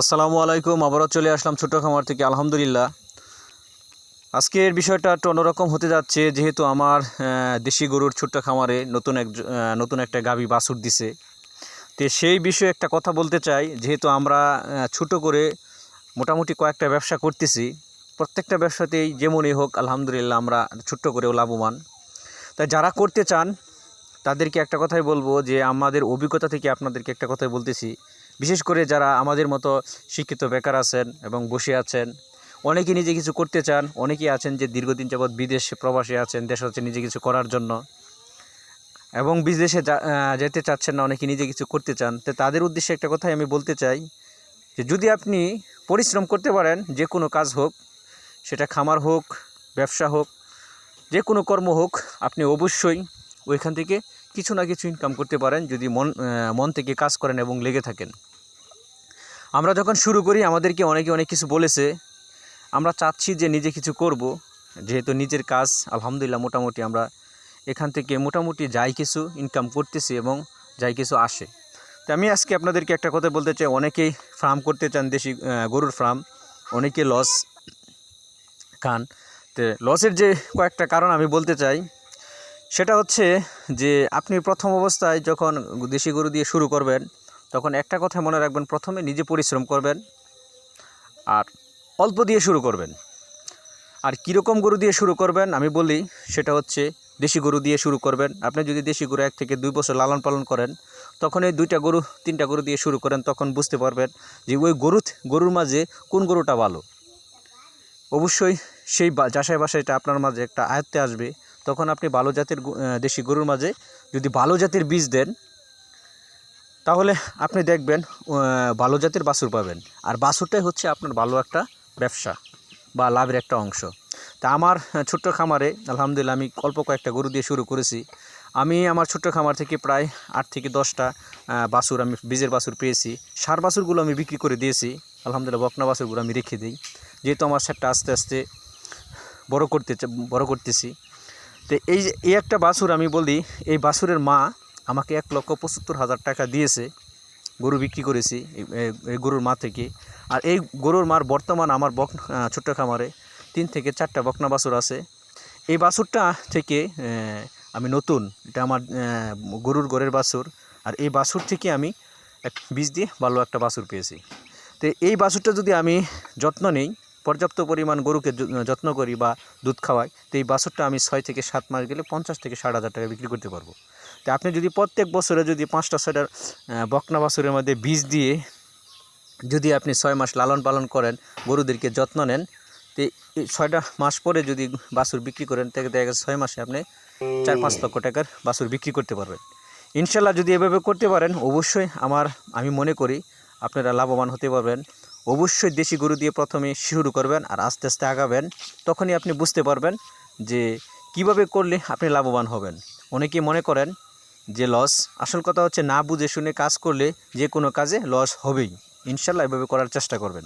আসসালামু আলাইকুম, আবারও চলে আসলাম ছোটো খামার থেকে, আলহামদুলিল্লাহ। আজকের বিষয়টা একটু অন্যরকম হতে যাচ্ছে, যেহেতু আমার দেশি গরুর ছোট্ট খামারে নতুন এক নতুন একটা গাভী বাছুর দিছে। তো সেই বিষয়ে একটা কথা বলতে চাই, যেহেতু আমরা ছোট করে মোটামুটি কয়েকটা ব্যবসা করতেছি, প্রত্যেকটা ব্যবসাতেই যেমনই হোক, আলহামদুলিল্লাহ আমরা ছোট্ট করেও লাভবান। তাই যারা করতে চান, তাদেরকে একটা কথাই বলব যে, আমাদের অভিজ্ঞতা থেকে আপনাদেরকে একটা কথাই বলতেছি বিশেষ করে যারা আমাদের মতো শিক্ষিত বেকার আছেন এবং বসে আছেন, অনেকে নিজে কিছু করতে চান, অনেকেই আছেন যে দীর্ঘদিন যাবৎ বিদেশে প্রবাসে আছেন, দেশ হচ্ছে নিজে কিছু করার জন্য এবং বিদেশে যেতে চাচ্ছেন না, অনেকে নিজে কিছু করতে চান। তো তাদের উদ্দেশ্যে একটা কথাই আমি বলতে চাই যে যদি আপনি পরিশ্রম করতে পারেন, যে কোনো কাজ হোক, সেটা খামার হোক, ব্যবসা হোক, যে কোনো কর্ম হোক, আপনি অবশ্যই ওইখান থেকে কিছু না কিছু ইনকাম করতে পারেন যদি মন মন থেকে কাজ করেন এবং লেগে থাকেন। আমরা যখন শুরু করি, আমাদেরকে অনেকে অনেক কিছু বলেছে। আমরা চাচ্ছি যে নিজে কিছু করব, যেহেতু নিজের কাজ আলহামদুলিল্লাহ মোটামুটি আমরা এখান থেকে মোটামুটি যাই কিছু ইনকাম করতেছি এবং যাই কিছু আসে। তো আমি আজকে আপনাদেরকে একটা কথা বলতে চাই। অনেকেই ফার্ম করতে চান, দেশি গরুর ফার্ম অনেকে লস খান। তো লসের যে কয়েকটা কারণ আমি বলতে চাই। সেটা হচ্ছে যে আপনি প্রথম অবস্থায় যখন দেশি গরু দিয়ে শুরু করবেন, তখন একটা কথা মনে রাখবেন, প্রথমে নিজে পরিশ্রম করবেন আর অল্প দিয়ে শুরু করবেন। আর কীরকম গরু দিয়ে শুরু করবেন আমি বলি, সেটা হচ্ছে দেশি গরু দিয়ে শুরু করবেন। আপনি যদি দেশি গরু এক থেকে দুই বছর লালন পালন করেন, তখন এই দুইটা গরু, তিনটা গরু দিয়ে শুরু করেন, তখন বুঝতে পারবেন যে ওই গরু গরুর মাঝে কোন গরুটা ভালো। অবশ্যই সেই যাচাই বাসাইটা আপনার মাঝে একটা আয়ত্তে আসবে। তখন আপনি ভালো জাতের দেশি গরুর মাঝে যদি ভালো জাতের বীজ দেন, তাহলে আপনি দেখবেন ভালো জাতের বাছুর পাবেন। আর বাছুরটাই হচ্ছে আপনার ভালো একটা ব্যবসা বা লাভের একটা অংশ। তা আমার ছোট্ট খামারে, আলহামদুলিল্লাহ আমি অল্প কয়েকটা গরু দিয়ে শুরু করেছি। আমি আমার ছোট্ট খামার থেকে প্রায় আট থেকে দশটা বাছুর আমি, বীজের বাছুর পেয়েছি। সার বাছুরগুলো আমি বিক্রি করে দিয়েছি। আলহামদুলিল্লাহ বকনা বাছুরগুলো আমি রেখে দিই। যেহেতু আমার সেটটা আস্তে আস্তে বড় করতে বড় করতেছি তো এই যে, এই একটা বাছুর আমি বলি, এই বাছুরের মা আমাকে এক লক্ষ পঁচাত্তর হাজার টাকা দিয়েছে, গরু বিক্রি করেছি এই- গরুর মা থেকে। আর এই গরুর মার বর্তমান আমার বক ছোট্ট খামারে তিন থেকে চারটা বকনা বাছুর আছে। এই বাছুরটা থেকে আমি নতুন, এটা আমার গরুর গড়ের বাছুর। আর এই বাছুর থেকে আমি এক বীজ দিয়ে ভালো একটা বাছুর পেয়েছি। তো এই বাছুরটা যদি আমি যত্ন নেই পর্যাপ্ত পরিমাণ গরুকে যত্ন করি বা দুধ খাওয়াই তো এই বাছুরটা আমি ছয় থেকে সাত মাস গেলে পঞ্চাশ থেকে ষাট হাজার টাকা বিক্রি করতে পারব। তো আপনি যদি প্রত্যেক বছরে যদি পাঁচটা ছয়টা আহ, বকনা বাছুরের মধ্যে বীজ দিয়ে যদি আপনি ছয় মাস লালন পালন করেন গরুদেরকে যত্ন নেন তো ছয়টা মাস পরে যদি বাছুর বিক্রি করেন তাকে দেখা গেছে ছয় মাসে আপনি চার পাঁচ লক্ষ টাকার বাছুর বিক্রি করতে পারবেন। ইনশাল্লাহ যদি এভাবে করতে পারেন অবশ্যই আমার আমি মনে করি আপনারা লাভবান হতে পারবেন। অবশ্যই দেশি গরু দিয়ে প্রথমে শুরু করবেন আর আস্তে আস্তে আগাবেন, তখনই আপনি বুঝতে পারবেন যে কীভাবে করলে আপনি লাভবান হবেন। অনেকেই মনে করেন যে লস, আসল কথা হচ্ছে না বুঝে শুনে কাজ করলে যে কোনো কাজে লস হবেই। ইনশাল্লাহ এভাবে করার চেষ্টা করবেন।